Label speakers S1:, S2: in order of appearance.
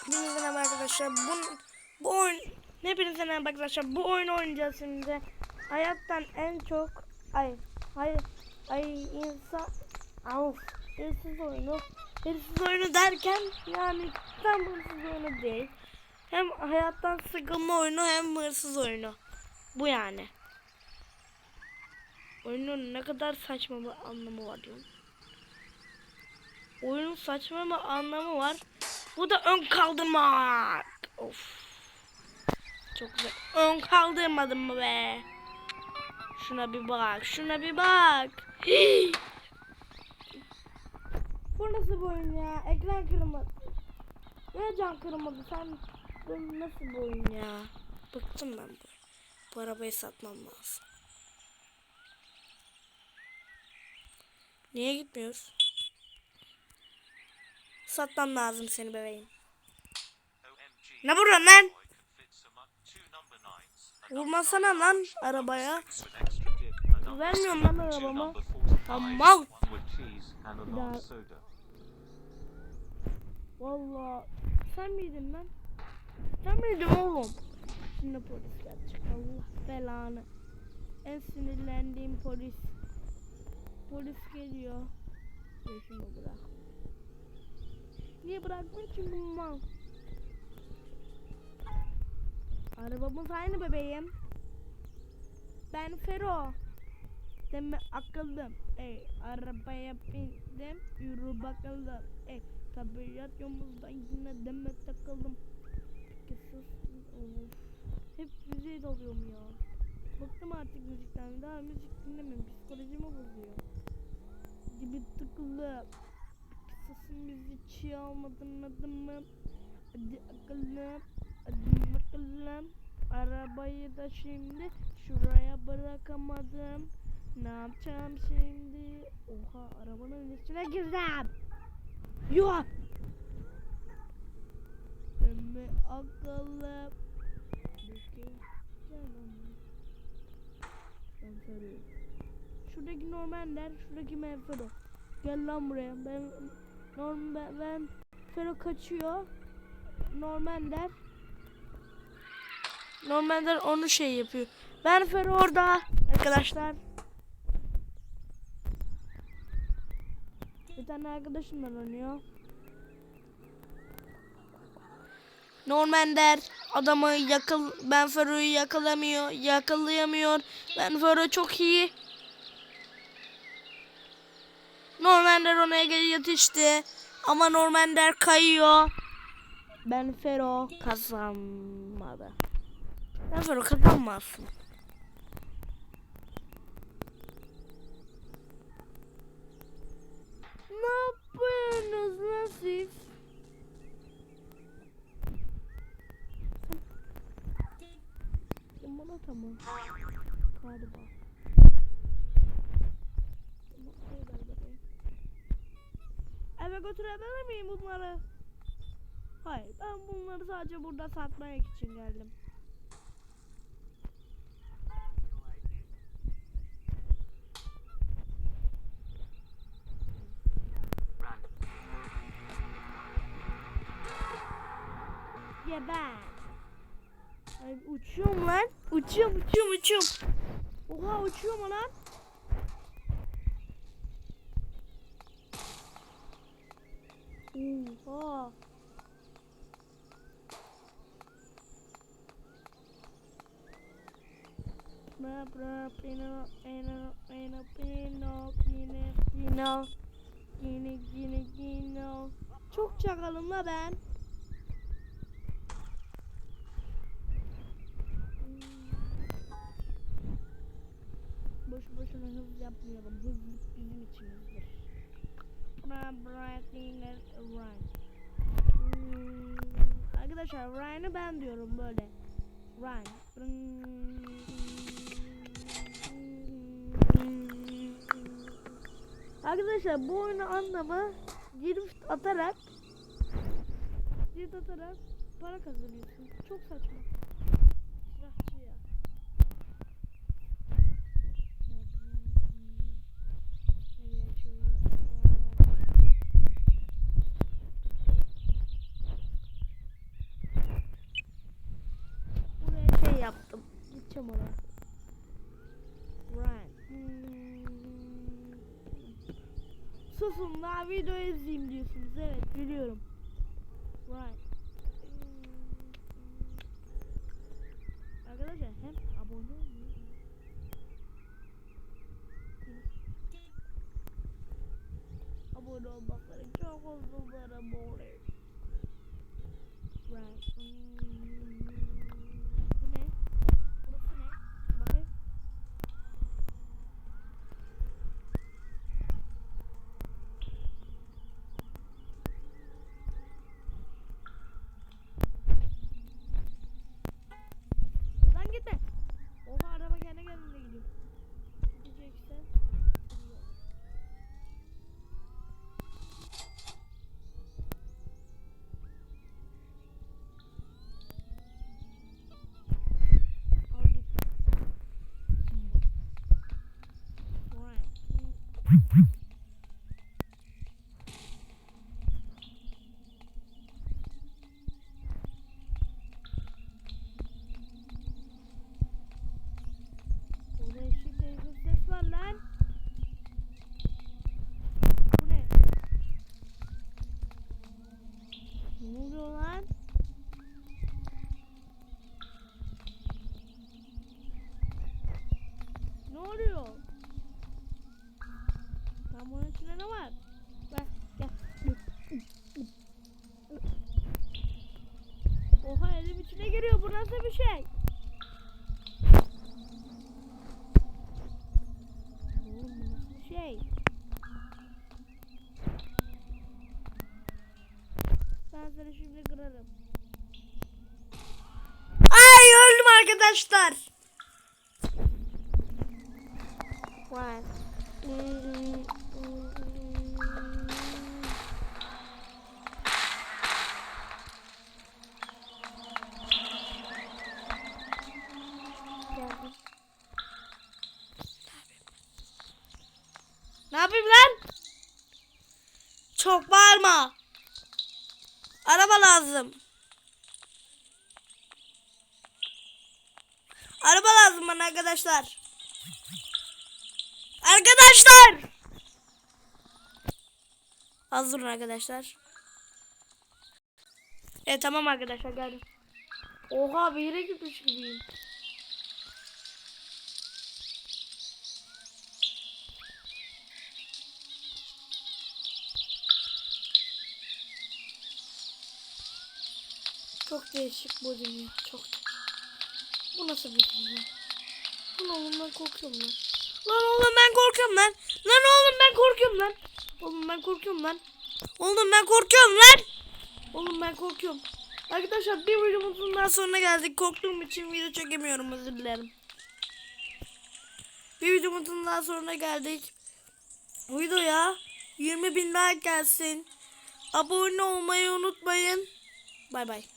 S1: Hepinize merhaba arkadaşlar. Bu, bu oyun hepinize merhaba arkadaşlar. Bu oyunu oynayacağız şimdi. Hayattan en çok ay ay ay insan av hırsız oyunu hırsız oyunu derken yani tam hırsız oyunu değil. Hem hayattan sıkılma oyunu hem hırsız oyunu. Bu yani. Oyunun ne kadar saçma bir anlamı var diyorum. Oyunun saçma bir anlamı var. Bu da ön kaldırmak. Of. Çok güzel. Ön kaldırmadım mı be? Şuna bir bak. Şuna bir bak. Bu nasıl bir oyun ya? Ekran kırılmadı. Ne can kırılmadı? Sen bu nasıl bir oyun ya? Bıktım ben bu. Bu arabayı satmam lazım. Niye gitmiyoruz? Satmam lazım seni bebeğim. Ne vuruyorsun lan? Vurmasana lan arabaya. Vermiyorum lan arabamı. Aman. daha- Valla sen miydin lan? Sen miydin oğlum? Şimdi polis gelecek. Allah belanı. En sinirlendiğim polis. Polis geliyor. Yaşımı bırak. Niye bırakmıyor çünkü mal. Arabamız aynı bebeğim. Ben Fero. Deme akıllım. Ey arabaya bindim. Yürü bakalım. Ey tabiat yolumuzda yine deme takıldım. Sus. Of. Hep müziği dalıyorum ya. Bıktım artık müzikten. Daha müzik dinlemiyorum. Psikolojimi bozuyor. Dibi tıkılı. Sesim müziği almadın adımı. Hadi akıllım. Hadi bakalım. Arabayı da şimdi şuraya bırakamadım. Ne yapacağım şimdi? Oha arabanın içine girdim. Yuh. Dönme akıllı. Ben. Şuradaki Normander, şuradaki Menfero. Gel lan buraya. Ben Norm ben, ben Fero kaçıyor. Normander Normander onu şey yapıyor. Ben Fero orada arkadaşlar. Bir tane arkadaşımla oynuyor. Normander adamı yakal ben Fero'yu yakalamıyor, yakalayamıyor. Ben Fero çok iyi. Normander ona yetişti. Ama Normander kayıyor. Ben Fero kazanmadı. Ben Fero kazanmazsın. Ne yapıyorsunuz siz? Bana tamam. Galiba. Götürebilir miyim bunları? Hayır ben bunları sadece burada satmaya için geldim. Geber. Ay uçuyorum lan. Uçuyorum uçuyorum uçuyorum. Oha uçuyorum lan. Oha. Bra bra pino pino pino pino pino pino Yine yine yine Çok çakalım la ben. Boş boşuna hız yapmayalım. Hızlık bizim içimizdir. Bra bra pino run. Hmm, Arkadaşlar Ryan'ı ben diyorum böyle. Ryan. Arkadaşlar bu oyunu anlamı drift atarak drift atarak para kazanıyorsun. Çok saçma. Gideceğim oraya. Right. Hmm. Susun daha video izleyeyim diyorsunuz. Evet biliyorum. Hmm. Arkadaşlar hem abone olmayı abone olmakları çok uzun var abone. Right. Bleu, bleu. Lan bunun içinde ne var? Ver, gel. Oha elim içine giriyor. Bu nasıl bir şey? Oğlum bu nasıl bir şey? Ben seni şimdi kırarım. Ay öldüm arkadaşlar. Vay. Geldim. Yapayım lan? Çok bağırma. Araba lazım. Araba lazım bana arkadaşlar. Arkadaşlar. Az arkadaşlar. Evet tamam arkadaşlar geldim. Oha bir yere gitmiş gibiyim. Çok değişik bu dünya. Çok. Bu nasıl bir dünya? Lan oğlum ben korkuyorum lan. Lan oğlum ben korkuyorum lan. Lan oğlum ben korkuyorum lan. Oğlum ben korkuyorum lan. Oğlum ben korkuyorum lan. Oğlum ben korkuyorum. Arkadaşlar bir videomuzun daha sonuna geldik. Korktuğum için video çekemiyorum özür dilerim. Bir videomuzun daha sonuna geldik. Videoya 20 bin like gelsin. Abone olmayı unutmayın. Bay bay.